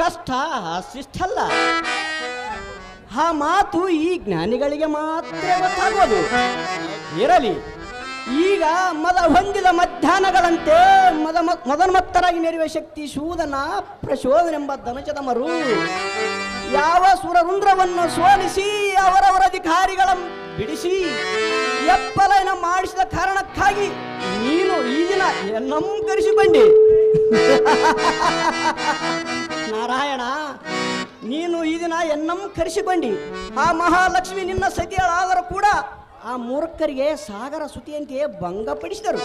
ಕಷ್ಟ ಅಷ್ಟಿಷ್ಟಲ್ಲ ಆ ಮಾತು ಈ ಜ್ಞಾನಿಗಳಿಗೆ ಮಾತ್ರ ಗೊತ್ತಾಗೋದು ಇರಲಿ, ಈಗ ಮದ ಹೊಂದಿದ ಮಧ್ಯಾಹ್ನಗಳಂತೆ ಮದ ಮದನ್ಮತ್ತರಾಗಿ ನೆರೆಯುವ ಶಕ್ತಿ ಶೂದನ ಪ್ರಶೋಧನೆಂಬ ಧನುಜದ ಮರು. ಯಾವ ಸುರರುಂದ್ರವನ್ನು ಸೋಲಿಸಿ ಅವರವರ ಅಧಿಕಾರಿಗಳ ಬಿಡಿಸಿ ಎಪ್ಪಲೈನ ಮಾಡಿಸಿದ ಕಾರಣಕ್ಕಾಗಿ ನೀನು ಈ ದಿನ ನಮ್ಮಕರಿಸಿಕೊಂಡಿ ನಾರಾಯಣ, ನೀನು ಈ ದಿನ ಎನ್ನಂ ಬಂಡಿ ಆ ಮಹಾಲಕ್ಷ್ಮಿ ನಿನ್ನ ಸತಿಯಳಾದರೂ ಕೂಡ ಆ ಮೂರ್ಖರಿಗೆ ಸಾಗರ ಸುತಿಯಂತೆಯೇ ಭಂಗಪಡಿಸಿದರು.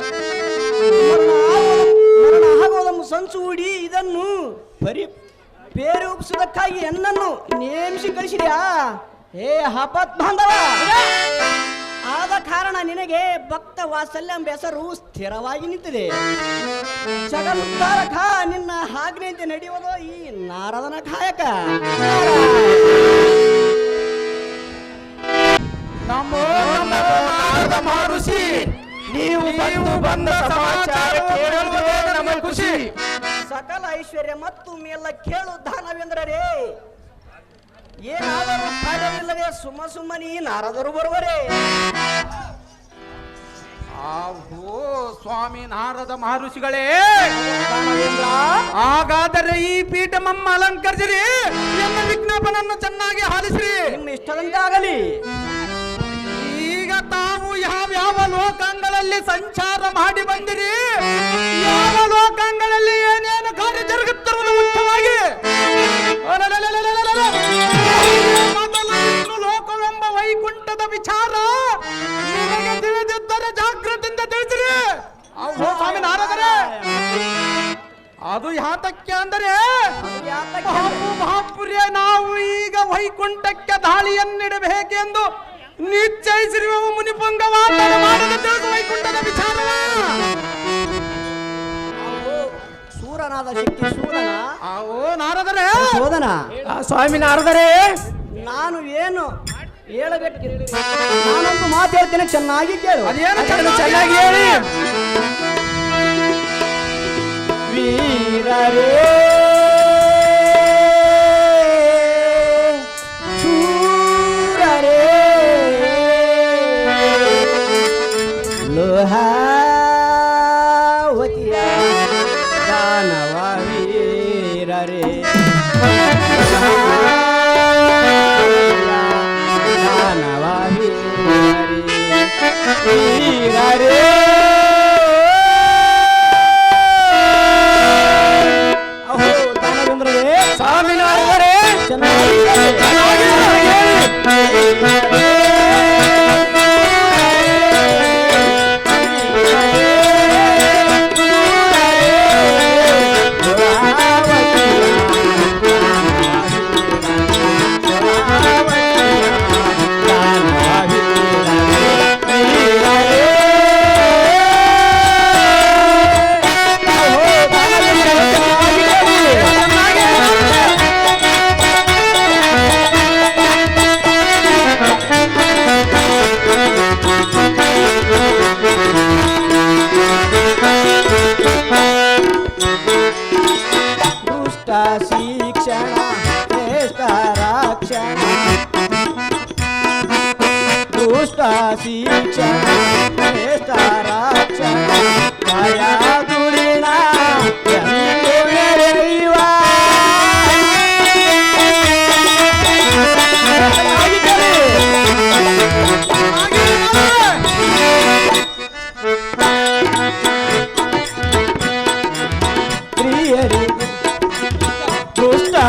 ಮರಣ ಸಂಚು ಹೂಡಿ ಇದನ್ನು ಪರಿ ಬೇರೂಪಿಸುವುದಕ್ಕಾಗಿ ಎನ್ನನ್ನು ನೇಮಿಸಿ ಕಳಿಸಿದ್ಯಾ? ಹೇ ಹಪತ್ ಬಾಂಧವ ಆದ ಕಾರಣ ನಿನಗೆ ಭಕ್ತ ವಾತ್ಸಲ್ಯ ಎಂಬ ಹೆಸರು ಸ್ಥಿರವಾಗಿ ನಿಂತಿದೆ. ಜಗದುದ್ಧಾರಕ ನಿನ್ನ ಹಾಗ್ನೆಯಂತೆ ನಡೆಯುವುದು ಈ ನಾರದನ ಕಾಯಕ. ಮಹರ್ಷಿ. ನೀವು ಬಂದ ಸಮಾಚಾರ ಖುಷಿ. ಸಕಲ ಐಶ್ವರ್ಯ ಮತ್ತು ಮೇಲ ಕೇಳು ದಾನವೇಂದ್ರರೇ. ಏನಾದರೂ ಕಾರ್ಯವಿಲ್ಲದೆ ಸುಮ್ಮ ಸುಮ್ಮನೆ ನಾರದರು ಬರುವರೇ. ಆಹೋ ಸ್ವಾಮಿ ನಾರದ ಮಹರ್ಷಿಗಳೇ. ಹಾಗಾದರೆ ಈ ಪೀಠ ಮಮ್ಮ ಅಲಂಕರಿಸಿರಿ ನಿಮ್ಮ ವಿಜ್ಞಾಪನನ್ನು ಚೆನ್ನಾಗಿ ಹಾಲಿಸಿರಿ ನಿಮ್ಮ ಇಷ್ಟದಂತೆ ಆಗಲಿ ಈಗ ತಾವು ಯಾವ್ಯಾವ ಲೋಕಗಳಲ್ಲಿ ಲೋಕಾಂಗಗಳಲ್ಲಿ ಸಂಚಾರ ಮಾಡಿ ಬಂದಿರಿ? ಅದು ಯಾತಕ್ಕೆ ಅಂದರೆ? ಮಹಾಪು ಮಹಾಪುರ್ಯ ನಾವು ಈಗ ವೈಕುಂಠಕ್ಕೆ ದಾಳಿಯನ್ನಿಡಬೇಕೆಂದು ನಿಶ್ಚಯಿಸಿರುವ ತಿಳಿಸು ವೈಕುಂಠದ ವಿಚಾರ ಸೂರನಾದ ಶಕ್ತಿ ಸೂರನ. ನಾರದರೆ. ಶೋಧನ ಸ್ವಾಮಿ ನಾರದರೆ. ನಾನು ಏನು ಹೇಳಬೇಕು ನಾನೊಂದು ಮಾತು ಹೇಳ್ತೇನೆ ಚೆನ್ನಾಗಿ ಕೇಳು. ಅದೇನು ಚೆನ್ನಾಗಿ ಹೇಳಿ? ವೀರರೇ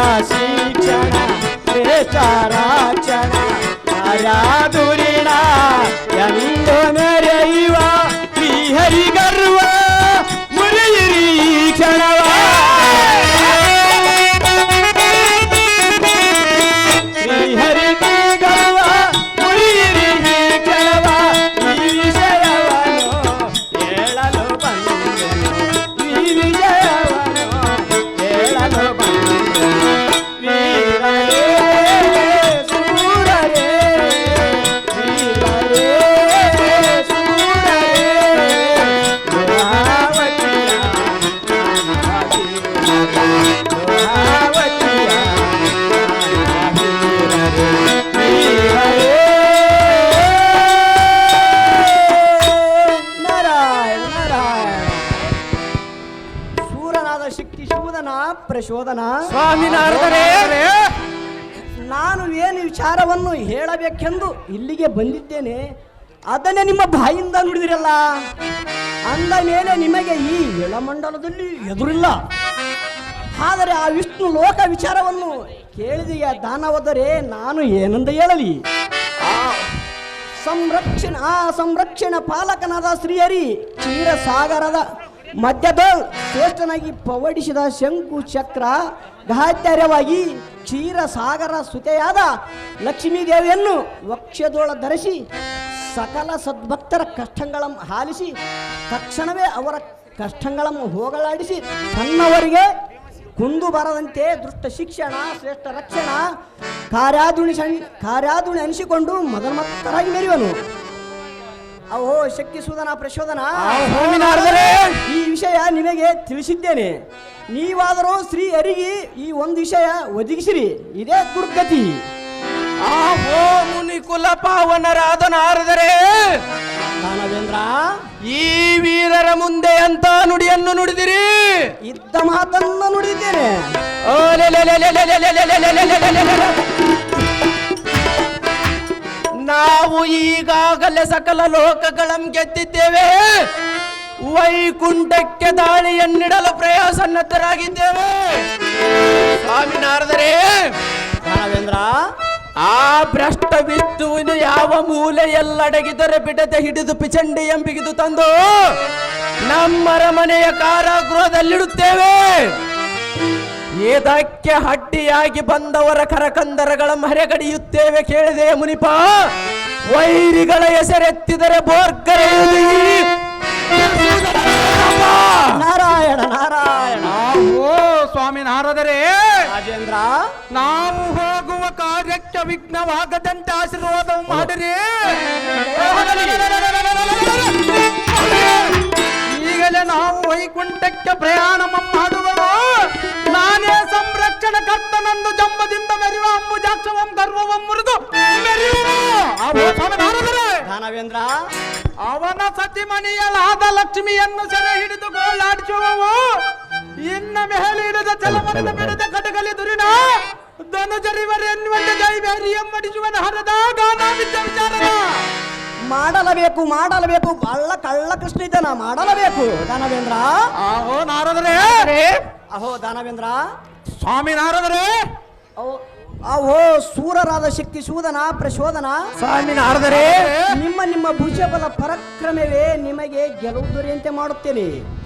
ದುಷ್ಟ ಶಿಕ್ಷಣ ಶ್ರೇಷ್ಠ ರಕ್ಷಣ ದುರಿಣ ಎಂದು ಮೆರೆಯುವ ಶ್ರೀಹರಿ ಗರ್ವ ಶಕ್ತಿ ಶೋಧನ ಪ್ರಶೋಧನ ಸ್ವಾಮಿ ನಾನು ಏನು ವಿಚಾರವನ್ನು ಹೇಳಬೇಕೆಂದು ಇಲ್ಲಿಗೆ ಬಂದಿದ್ದೇನೆ ಅದನ್ನೇ ನಿಮ್ಮ ಬಾಯಿಂದ ನುಡಿದಿರಲ್ಲ. ಅಂದ ಮೇಲೆ ನಿಮಗೆ ಈ ಎಳಮಂಡಲದಲ್ಲಿ ಎದುರಿಲ್ಲ. ಆದರೆ ಆ ವಿಷ್ಣು ಲೋಕ ವಿಚಾರವನ್ನು ಕೇಳಿದೆಯ ದಾನವದರೆ ನಾನು ಏನಂದ ಹೇಳಲಿ? ಸಂರಕ್ಷಣ ಆ ಸಂರಕ್ಷಣ ಪಾಲಕನಾದ ಶ್ರೀಹರಿ ಕ್ಷೀರಸಾಗರದ ಮಧ್ಯದ ಶ್ರೇಷ್ಠನಾಗಿ ಪವಡಿಸಿದ ಶಂಕು ಚಕ್ರ ಗಾತ್ಯರ್ಯವಾಗಿ ಕ್ಷೀರಸಾಗರ ಸುತೆಯಾದ ಲಕ್ಷ್ಮೀದೇವಿಯನ್ನು ವಕ್ಷದೋಳ ಧರಿಸಿ ಸಕಲ ಸದ್ಭಕ್ತರ ಕಷ್ಟಗಳನ್ನು ಹಾಲಿಸಿ ತಕ್ಷಣವೇ ಅವರ ಕಷ್ಟಗಳನ್ನು ಹೋಗಲಾಡಿಸಿ ತನ್ನವರಿಗೆ ಕುಂದು ಬರದಂತೆ ದುಷ್ಟ ಶಿಕ್ಷಣ, ಶ್ರೇಷ್ಠ ರಕ್ಷಣ ಕಾರ್ಯಾದುಣಿ ಸಣ್ ಕಾರ್ಯಾದುಣಿ ಅನಿಸಿಕೊಂಡು ಮದನ್ಮತ್ತರಾಗಿ ಮೆರೆಯುವನು. ಅಹೋ ಶಕ್ತಿ ಸೂದನ ಪ್ರಚೋದನ ಈ ವಿಷಯ ನಿಮಗೆ ತಿಳಿಸಿದ್ದೇನೆ ನೀವಾದರೂ ಶ್ರೀ ಅರಿಗಿ ಈ ಒಂದು ವಿಷಯ ಒದಗಿಸಿರಿ ಇದೇ ದುರ್ಗತಿ ಆಹೋ ಮುನಿ ಕುಲ ಪಾವನರಾದ ನಾರದರೆ ದಾನವೇಂದ್ರ ಈ ವೀರರ ಮುಂದೆ ಅಂತ ನುಡಿಯನ್ನು ನುಡಿದಿರಿ ಇದ್ದ ಮಾತನ್ನು ನುಡಿದ್ದೇನೆ ನಾವು ಈಗಾಗಲೇ ಸಕಲ ಲೋಕಗಳಂ ಗೆದ್ದಿದ್ದೇವೆ. ವೈಕುಂಠಕ್ಕೆ ದಾಳಿಯನ್ನಿಡಲು ಪ್ರಯಾಸನ್ನತರಾಗಿದ್ದೇವೆ. ಸ್ವಾಮಿ ನಾರದರೆ ದಾನವೇಂದ್ರ ಆ ಭ್ರಷ್ಟ ವಿಷ್ಣುವಿನ ಯಾವ ಮೂಲೆಯಲ್ಲಡಗಿದರೆ ಬಿಡದೆ ಹಿಡಿದು ಪಿಚಂಡಿ ಎಂಬಿಗಿದು ತಂದು ನಮ್ಮರಮನೆಯ ಕಾರಾಗೃಹದಲ್ಲಿಡುತ್ತೇವೆ. ಇದಕ್ಕೆ ಹಡ್ಡಿಯಾಗಿ ಬಂದವರ ಕರಕಂದರಗಳ ಮರೆಗಡಿಯುತ್ತೇವೆ ಕೇಳಿದೆ ಮುನಿಪ. ವೈರಿಗಳ ಹೆಸರೆತ್ತಿದರೆ ಬೋರ್ಕರ ನಾರಾಯಣ ನಾರಾಯಣ. ಓ ಸ್ವಾಮಿ ನಾರದರೆ. ರಾಜೇಂದ್ರ. ನಾವು ಹೋಗುವ ಕಾರ್ಯಕ್ಕೆ ವಿಘ್ನವಾಗದಂತೆ ಆಶೀರ್ವಾದ ಮಾಡಿರಿ. ಈಗಲೇ ನಾವು ವೈಕುಂಠಕ್ಕೆ ಪ್ರಯಾಣ ಮಾಡುವವು? ನಾನೇ ಸಂರಕ್ಷಣ ಕರ್ತನಂದು ಜಂಬದಿಂದ ಮೆರೆಯುವ ಅಂಬುಜಾಕ್ಷವಂ ಗರ್ವವಂ ಮುರಿದು ದಾನವೇಂದ್ರ! ಅವನ ಸತಿಮಣಿಯಲಾದ ಲಕ್ಷ್ಮಿಯನ್ನು ಸೆರೆ ಹಿಡಿದು ಗೋಳಾಡಿಸುವವು? ಇನ್ನ ಮೇಲೆ ಹಿಡಿದ ಜಲಮರದ ಬಿಡದ ಕಟಗಲಿ ದುರಿನ? ಧನುಜರಿವರೆನ್ನುವಂತೆ ಜೈವೇರಿಯಂ ಎಂಬಡಿಸುವನ ಹರದ ಗಾನಾವಿದ್ದ ವಿಚಾರನ ಮಾಡಲಬೇಕು ಮಾಡಲಬೇಕು. ಬಹಳ ಕಳ್ಳ ಕೃಷ್ಣ ಇದ್ದಾನ ಮಾಡಲಬೇಕು. ದಾನವೇಂದ್ರ ಅಹೋ ನಾರದ್ರೆ. ಅಹೋ ದಾನವೇಂದ್ರ ಸ್ವಾಮಿ ನಾರದ್ರೆ ಅಹೋ- ಸೂರರಾದ ಶಕ್ತಿ ಸೂದನ ಪ್ರಶೋಧನ ಸ್ವಾಮಿ ನಾರದರೆ ನಿಮ್ಮ ನಿಮ್ಮ ಭುಜಬಲ ಪರಕ್ರಮವೇ ನಿಮಗೆ ಗೆಲುವು ದೊರೆಯಂತೆ ಮಾಡುತ್ತೇನೆ.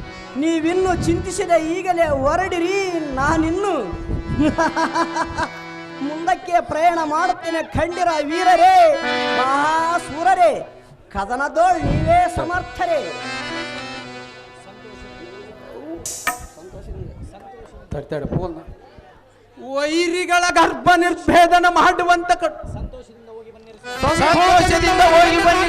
ನೀವಿನ್ನು ಚಿಂತಿಸಿದ ಈಗಲೇ ಹೊರಡಿರಿ ನಾನಿನ್ನು. ಮುಂದಕ್ಕೆ ಪ್ರಯಾಣ ಮಾಡುತ್ತೇನೆ ಖಂಡಿರ ವೀರರೇ ಮಹಾಸೂರರೇ ಕದನದೋಳ್ ನೀವೇ ಸಮರ್ಥರೇ. ವೈರಿಗಳ ಗರ್ಭ ನಿರ್ಭೇದನ ಮಾಡುವಂತ ಕ- ಸಂತೋಷದಿಂದ ಹೋಗಿ ಬನ್ನಿ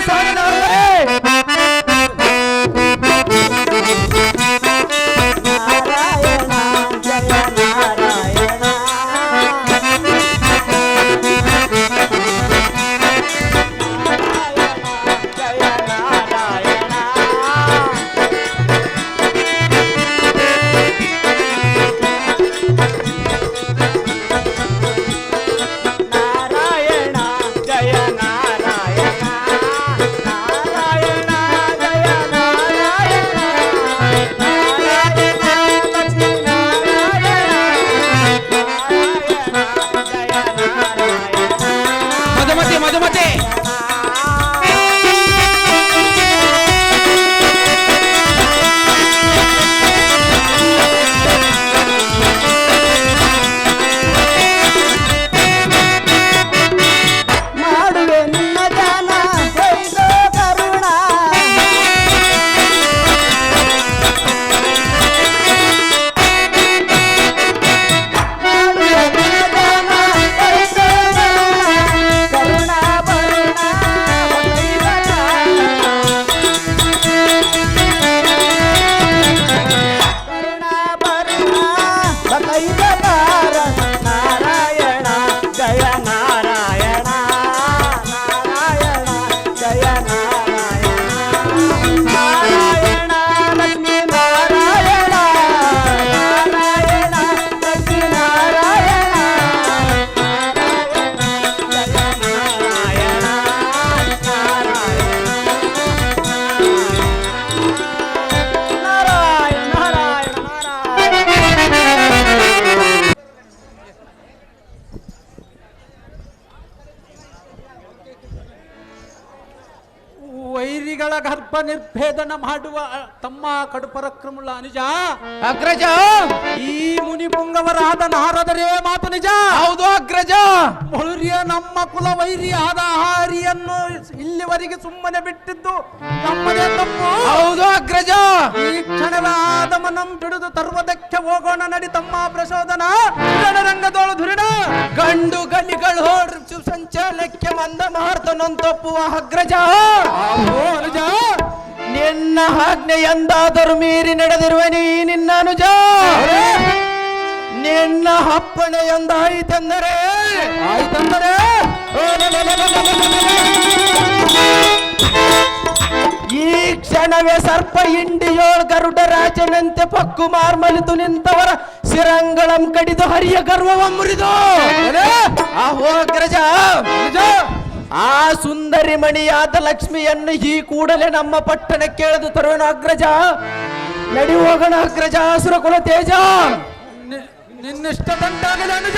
ನಿರ್ಭೇದನ ಮಾಡುವ ತಮ್ಮ ಕಡು ಪರಾಕ್ರಮುಳ್ಳ ಅನುಜ. ಅಗ್ರಜ! ಈ ಮುನಿ ಪುಂಗವರಾದ ನಾರದರೇ ಮಾತು ನಿಜ. ಹೌದು ಅಗ್ರಜ! ಮುಳುರಿಯ ನಮ್ಮ ಕುಲ ವೈರಿಯಾದ ಆಹಾರಿಯನ್ನು ಇಲ್ಲಿವರೆಗೆ ಸುಮ್ಮನೆ ಬಿಟ್ಟಿದ್ದು ನಮ್ಮದೇ ತಮ್ಮ ಹೌದು ಅಗ್ರಜ! ಈ ಕ್ಷಣವೇ ಆದಮನಂ ಹಿಡಿದು ತರುವುದಕ್ಕೆ ಹೋಗೋಣ ನಡಿ ತಮ್ಮ ಪ್ರಚೋದನ. ರಣರಂಗದೋಳು ಧುರಿಣ. ಗಂಡು ಗಲಿಗಳು ಹೊರಚು ಸಂಚಾಲಕ್ಕೆ ಮಂದ ಮಾರ್ತನೊಂತೊಪ್ಪುವ ಅಗ್ರಜ! ಆಹೋ ಅನುಜ! ನಿನ್ನ ಆಜ್ಞೆ ಎಂದಾದರೂ ಮೀರಿ ನಡೆದಿರುವ ನೀ ನಿನ್ನ ಅನುಜ. ನಿನ್ನ ಅಪ್ಪಣೆ ಎಂದಾಯಿತೆಂದರೆ. ಆಯ್ತಂದರೆ. ಈ ಕ್ಷಣವೇ ಸರ್ಪ ಇಂಡಿಯೋಳ್ ಗರುಡ ರಾಜನಂತೆ ಪಕ್ಕು ಮಾರ್ಮಲಿತು ನಿಂತವರ ಸಿರಂಗಳಂ ಕಡಿದು ಹರಿಯ ಗರ್ವವ ಮುರಿದು. ಆಹೋ ಅಗ್ರಜ ಆ ಸುಂದರಿ ಮಣಿಯಾದ ಲಕ್ಷ್ಮಿಯನ್ನು ಈ ಕೂಡಲೇ ನಮ್ಮ ಪಟ್ಟಣ ಕೇಳದು ತರುವನು ಅಗ್ರಜ ನಡಿ ಹೋಗೋಣ ಅಗ್ರಜ ಅಸುರ ಕುಲ ತೇಜ ನಿನ್ನಿಷ್ಟ ತಂಟಾಗಲಿ ಅನುಜ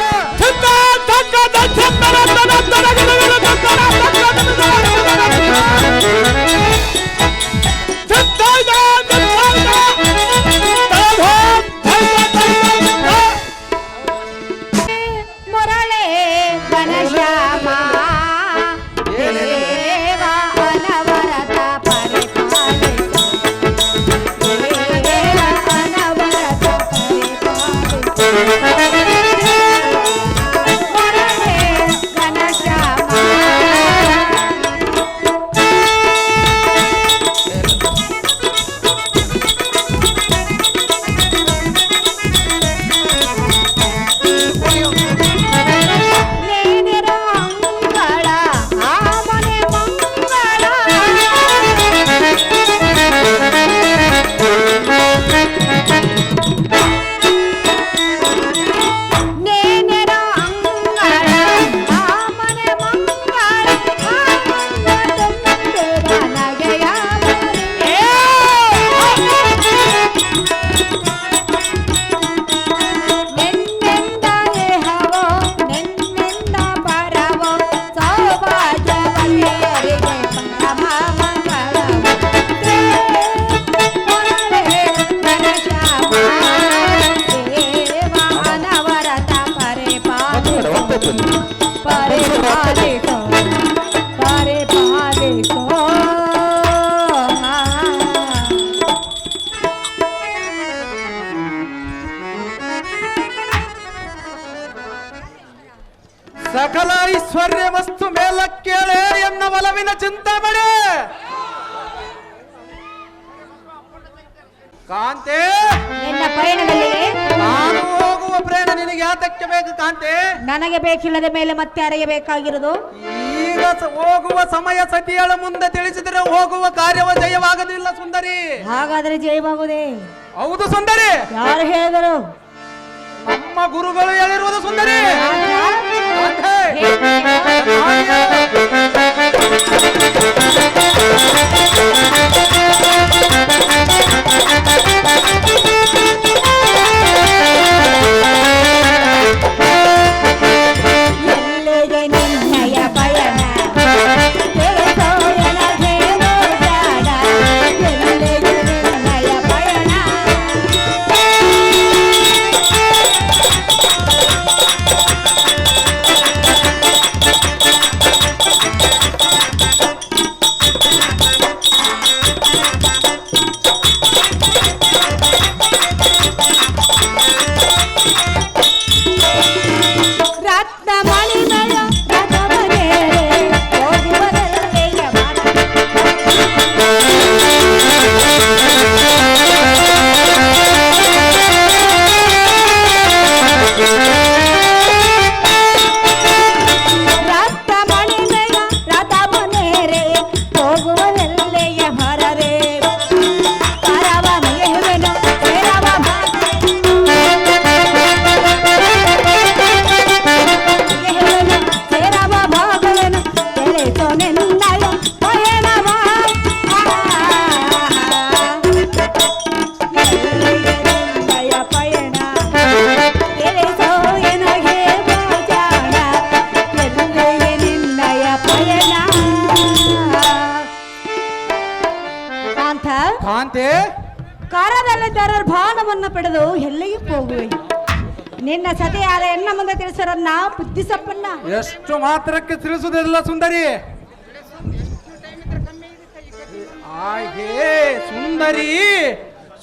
ಸಕಲ ಐಶ್ವರ್ಯ ವಸ್ತು ಮೇಲಕ್ಕೇಳೆ ಎನ್ನ ಒಲವಿನ ಚಿಂತಾಮಣಿ. ಕಾಂತೆ! ನಿನ್ನ ಪಯಣದಲ್ಲಿ ನಾನು ಹೋಗುವ ಪ್ರೇಮ ನಿನಗೆ ಯಾತಕ್ಕೆ ಬೇಕು ಕಾಂತೆ? ನನಗೆ ಬೇಕಿಲ್ಲದ ಮೇಲೆ ಮತ್ತೆ ಯಾರಿಗೆ ಬೇಕಾಗಿರೋದು ಈಗ ಸ- ಹೋಗುವ ಸಮಯ ಸತಿಯಳ ಮುಂದೆ ತಿಳಿಸಿದರೆ ಹೋಗುವ ಕಾರ್ಯವ ಜಯವಾಗದಿಲ್ಲ ಸುಂದರಿ. ಹಾಗಾದ್ರೆ ಜಯವಾಗುದೇ ಹೌದು ಸುಂದರಿ. ಯಾರು ಹೇಳಿದರು? ನಮ್ಮ ಗುರುಗಳು ಹೇಳಿರುವುದು ಸುಂದರಿ. ಕಾಂತೆ. ಶರಣ್ಣ ಬುದ್ಧಿಸಪ್ಪನ್ನ. ಎಷ್ಟು ಮಾತ್ರಕ್ಕೆ ತಿಳಿಸುವುದಿಲ್ಲ ಸುಂದರಿ. ಹಾಗೆ ಸುಂದರಿ,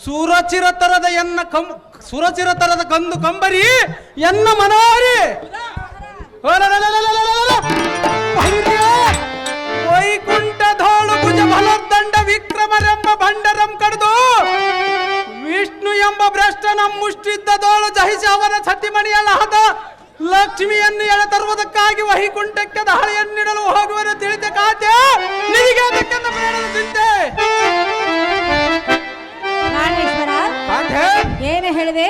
ಸುರಚಿರತರದ ಎನ್ನ ಕಂ ಸುರಚಿರ ತರದ ಕಂದು ಕಂಬರಿ, ಎನ್ನ ಮನೋರಿ ವೈಕುಂಠ ಧೋಳು ಭುಜ ಫಲೋದ್ದಂಡ ವಿಕ್ರಮರೆಂಬ ಭಂಡರಂ ಕಡಿದು ವಿಷ್ಣು ಎಂಬ ಭ್ರಷ್ಟನ ಮುಷ್ಟಿದ್ದ ಧೋಳು ಜಹಿಸಿ ಅವರ ಸತಿಮಣಿಯಲ್ಲ ಹದ ಲಕ್ಷ್ಮಿಯನ್ನು ಎಳೆ ತರುವುದಕ್ಕಾಗಿ ವೈಕುಂಠಕ್ಕೆ ದಹಳೆಯನ್ನಿಡಲು ಹೋಗುವನು ತಿಳಿದ ಕಾತೆ. ನಿನಗೆ ಅದಕ್ಕೆಂದ ಚಿಂತೆ ಏನು ಹೇಳಿದೆ?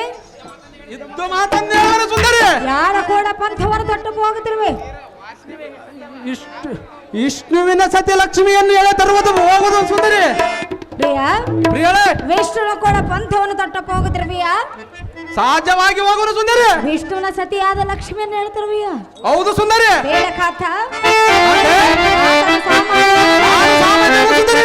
ಇದ್ದು ಮಾತನ್ನು ಸುಂದರಿ. ಯಾರ ಕೂಡ ಪಂಥವನ್ನು ತೊಟ್ಟು ಹೋಗುತ್ತಿರುವೆ? ಇಷ್ಟು ವಿಷ್ಣುವಿನ ಸತಿ ಲಕ್ಷ್ಮಿಯನ್ನು ಎಳೆ ತರುವುದು ಹೋಗುವುದು ಸುಂದರಿ. ಪ್ರಿಯ? ಪ್ರಿಯಳೇ! ವಿಷ್ಣುನ ಕೂಡ ಪಂಥವನ್ನು ತೊಟ್ಟಕ್ಕೆ ಹೋಗುತ್ತಿರುವೆಯ ಸಹಜವಾಗಿ ಹೋಗುವುದು ಸುಂದರಿ! ವಿಷ್ಣುನ ಸತಿಯಾದ ಲಕ್ಷ್ಮಿಯನ್ನು ಹೇಳ್ತಿರ್ವಿಯ ಹೌದು ಸುಂದರಿ! ಬೇಡ ಕಾಥ ಸಾಮಾನ್ಯ ಸುಂದರಿ!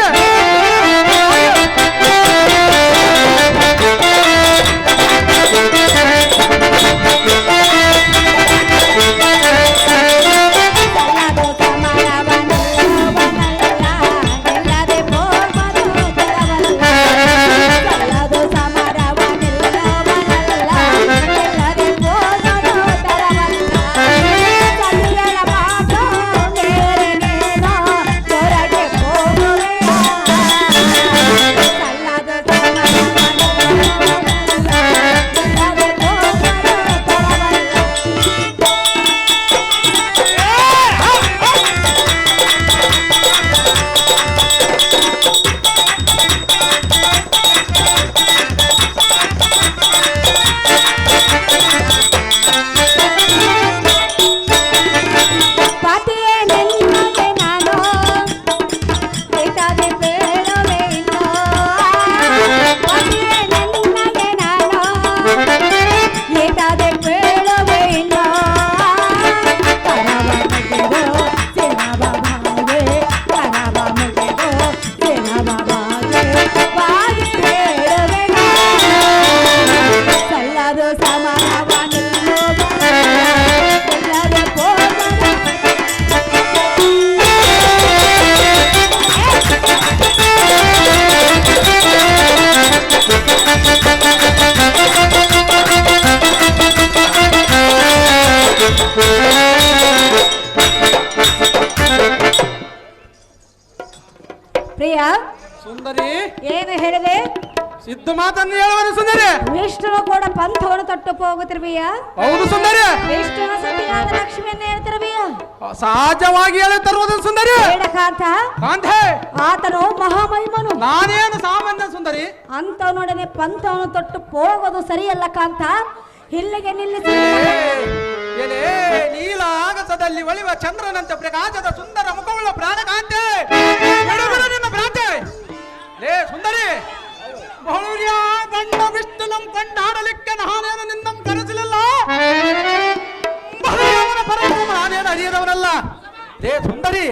ಸಹಜವಾಗಿ ಹೇಳಿ ತರುವುದು ಸುಂದರಿ. ಬೇಡ ಕಾಂತ ಕಾಂತೆ ಆತನು ಮಹಾಮಹಿಮನು. ನಾನೇನು ಸಾಮಾನ್ಯ ಸುಂದರಿ? ಅಂತವನೊಡನೆ ಪಂಥವನ್ನು ತೊಟ್ಟು ಹೋಗೋದು ಸರಿಯಲ್ಲ ಕಾಂತ. ಇಲ್ಲಿಗೆ ನಿಲ್ಲಿಸಿ. ಎಲೆ ನೀಲ ಆಗಸದಲ್ಲಿ ಒಳಿವ ಚಂದ್ರನಂತೆ ಪ್ರಕಾಶದ ಸುಂದರ ಮುಖವುಳ್ಳ ಪ್ರಾಣ ಕಾಂತೆ. ನಿನ್ನ ಭ್ರಾಂತೆ ಲೇ ಸುಂದರಿ ಬಹುಳ್ಯ ಗಂಡ ವಿಷ್ಣು ನಮ್ ಕೊಂಡಾಡಲಿಕ್ಕೆ ನಾನೇನು ನಿನ್ನಂ ಕರೆಸಲಿಲ್ಲ? ನಾನೇನು ಅರಿಯದವನಲ್ಲ? ರೇ ಸುಂದರಿ.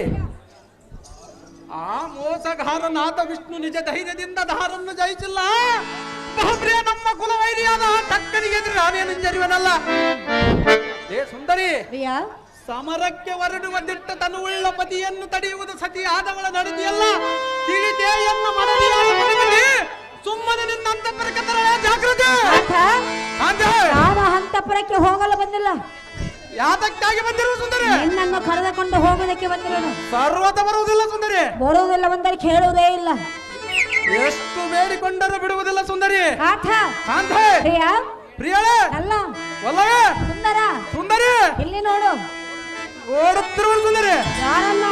ಆ ಮೋಸಗಾರನಾದ ವಿಷ್ಣು ನಿಜ ಧೈರ್ಯದಿಂದ ದಾರನ್ನು ಜಯಿಸಿಲ್ಲ. ಬಹುಪ್ರಿಯ ನಮ್ಮ ಕುಲವೈರಿಯಾದ ಟಕ್ಕನಿಗೆ ಎದುರು ನಾನೇನು ಜರಿವನಲ್ಲ ರೇ ಸುಂದರಿ. ಸಮರಕ್ಕೆ ಹೊರಡುವ ದಿಟ್ಟ ತನುವುಳ್ಳ ಪತಿಯನ್ನು ತಡೆಯುವುದು ಸತಿ ಆದವಳ ನಡೆದಿಯಲ್ಲ ತಿಳಿದೇ ಎನ್ನ ಮನವಿಯಾದ ಮನದಲ್ಲಿ ಸುಮ್ಮನೆ ನಿನ್ನ ಅಂತಃಪರಕ್ಕೆ ತರಲೇ ಜಾಗೃತಿ ನಾನು ಅಂತಪುರಕ್ಕೆ ಹೋಗಲು ಬಂದಿಲ್ಲ. ಯಾತಕ್ಕಾಗಿ ಬಂದಿರುವ ಸುಂದರಿ? ನನ್ನನ್ನು ಕರೆದುಕೊಂಡು ಹೋಗೋದಕ್ಕೆ ಬಂದಿರೋನು. ಸರ್ವತ ಬರುವುದಿಲ್ಲ ಸುಂದರಿ. ಬರುವುದಿಲ್ಲ ಬಂದರೆ ಕೇಳುವುದೇ ಇಲ್ಲ. ಎಷ್ಟು ಬೇಡಿಕೊಂಡರೂ ಬಿಡುವುದಿಲ್ಲ ಸುಂದರಿ. ಕಾಂತ. ಕಾಂತೆ. ಪ್ರಿಯ. ಪ್ರಿಯಳೇ. ಅಲ್ಲ. ಒಲ್ಲವೇ ಸುಂದರ. ಸುಂದರಿ. ಇಲ್ಲಿ ನೋಡು. ಓಡುತ್ತಿರುವ ಸುಂದರಿ. ಯಾರನ್ನ?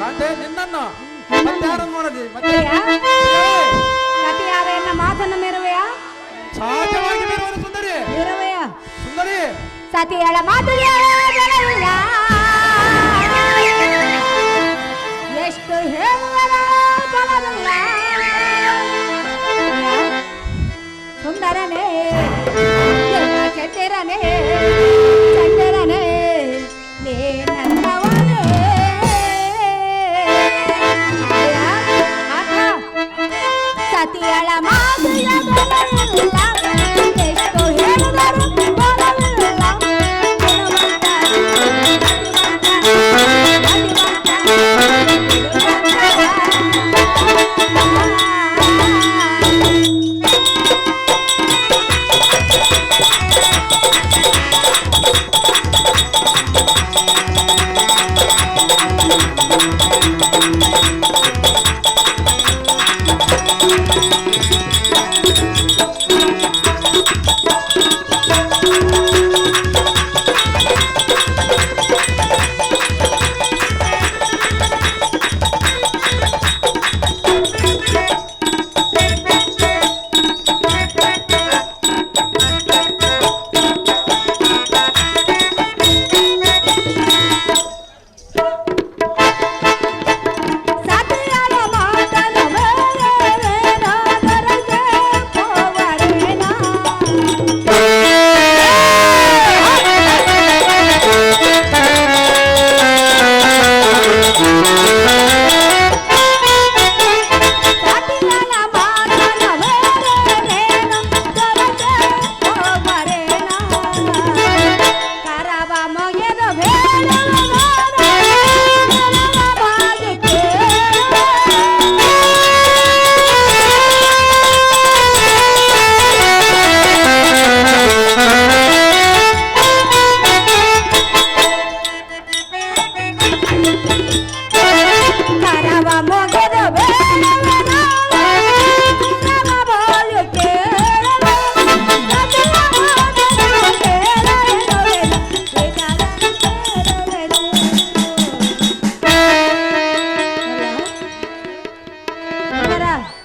ಕಾಂತೆ ನಿನ್ನನ್ನ. ಮತ್ತೆ ಯಾರನ್ನು ನೋಡದಿ? ಮತ್ತೆ ಕತಿಯಾದ ಎನ್ನ ಮಾತನ್ನು ಮೇರುವೆಯಾ? ಸುಂದರಿ. ಮೇರುವೆಯಾ? ಸುಂದರಿ. ಸತಿಯಳ ಮಾತು ಹೇಳಲಿಲ್ಲ. ಎಷ್ಟು ಹೇಳುವರೋ ಬಲವಿಲ್ಲ. ಸುಂದರನೇ ಚಂದಿರನೇ ಚಂದಿರನೇ ನೀ ನನ್ನವನೇ ಸತಿಯಳ ಮಾತು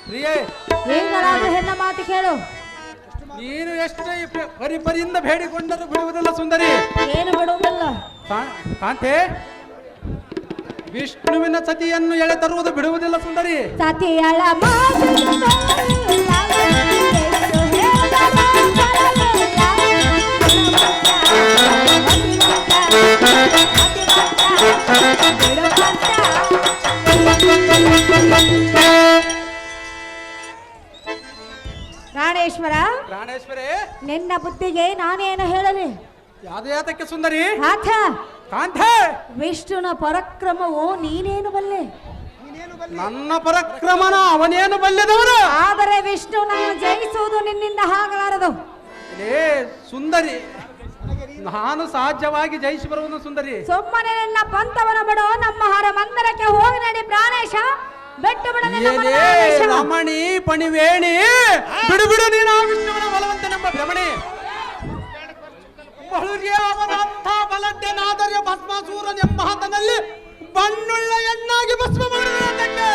ಪ್ರಿಯೇ ಏನಾದರೂ ಹೆಣ್ಣ ಮಾತು ಕೇಳು. ನೀನು ಎಷ್ಟೇ ಪರಿ ಪರಿಯಿಂದ ಬೇಡಿಕೊಂಡರೂ ಬಿಡುವುದಿಲ್ಲ ಸುಂದರಿ. ಏನು ಬಿಡುವುದಿಲ್ಲ. ಕಾಂತೆ ವಿಷ್ಣುವಿನ ಸತಿಯನ್ನು ಎಳೆ ತರುವುದು ಬಿಡುವುದಿಲ್ಲ ಸುಂದರಿ. ಸತಿಯಳ Thank you. ಪ್ರಾಣೇಶ್ವರ? ಪ್ರಾಣೇಶ್ವರೇ? ನಿನ್ನ ಬುದ್ಧಿಗೆ ನಾನೇನು ಹೇಳಲಿ? ಯಾವ್ದು ಯಾತಕ್ಕೆ ಸುಂದರಿ? ಆಥ ಕಾಂತೆ ವಿಷ್ಣುನ ಪರಾಕ್ರಮವು ನೀನೇನು ಬಲ್ಲೆ? ನನ್ನ ಪರಕ್ರಮನ ಅವನೇನು ಬಲ್ಲೆದವನು? ಆದರೆ ವಿಷ್ಣು ನನ್ನ ಜಯಿಸುವುದು ನಿನ್ನಿಂದ ಆಗಲಾರದು ಏ ಸುಂದರಿ. ನಾನು ಸಹಜವಾಗಿ ಜಯಿಸಿ ಬರುವುದು ಸುಂದರಿ. ಸುಮ್ಮನೆ ನನ್ನ ಪಂಥವನ ಬಿಡು. ನಮ್ಮ ಹರ ಮಂದಿರಕ್ಕೆ ಹೋಗಿ ನಡಿ ಪ್ರಾಣೇಶ. ಬೆಟ್ಟು ಬಿಡ ರಮಣಿ ಪಣಿವೇಣಿ ಬಿಡು ಬಿಡು ನೀನು ಆ ವಿಷ್ಣುವನ ಬಲವಂತ ನಮ್ಮ ಭ್ರಮಣಿ ಬಳುಗೆ ಅವನಂಥ ಬಲಡ್ಡೆನಾದರೆ ಭಸ್ಮಾಸೂರನೆಂಬ ಹತನಲ್ಲಿ ಬಣ್ಣುಳ್ಳ ಎಣ್ಣಾಗಿ ಭಸ್ಮ ಮಾಡಿದಕ್ಕೆ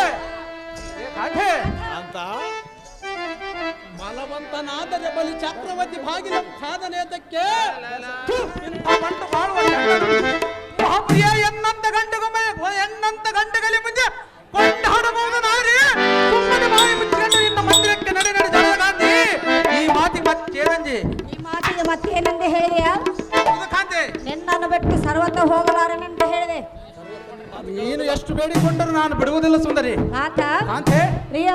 ಅಂತ ಬಲವಂತನಾದರೆ ಬಲಿ ಚಕ್ರವರ್ತಿ ಭಾಗಿನ ಸಾಧನೆಯದಕ್ಕೆ ಇಂಥ ಬಂಟು ಬಾಳುವ. ಮಹಾಪ್ರಿಯ ಎನ್ನಂತ ಗಂಟೆಗೊಮ್ಮೆ ಎನ್ನಂತ ಗಂಟೆಗಲಿ ಮುಂಚೆ ಕೊಂಡಾಡಬಹುದು ನಾರಿ ಸುಮ್ಮನೆ ಬಾಯಿ ಮುಚ್ಚಿಕೊಂಡು ನಿನ್ನ ಮಂದಿರಕ್ಕೆ ನಡೆ ನಡೆ ಗಾಂಧಿ ಈ ಮಾತಿಗೆ ಮತ್ತೇನಂಜಿ ಈ ಮಾತಿಗೆ ಮತ್ತೇನೆಂದು ಹೇಳಿದೆಯಾ ಹೌದು ಕಾಂತೆ ನಿನ್ನನ್ನು ಬಿಟ್ಟು ಸರ್ವತ ಹೋಗಲಾರನೆಂದು ಹೇಳಿದೆ ನೀನು ಎಷ್ಟು ಬೇಡಿಕೊಂಡರೂ ನಾನು ಬಿಡುವುದಿಲ್ಲ ಸುಂದರಿ ಆತ ಕಾಂತೆ ಪ್ರಿಯ.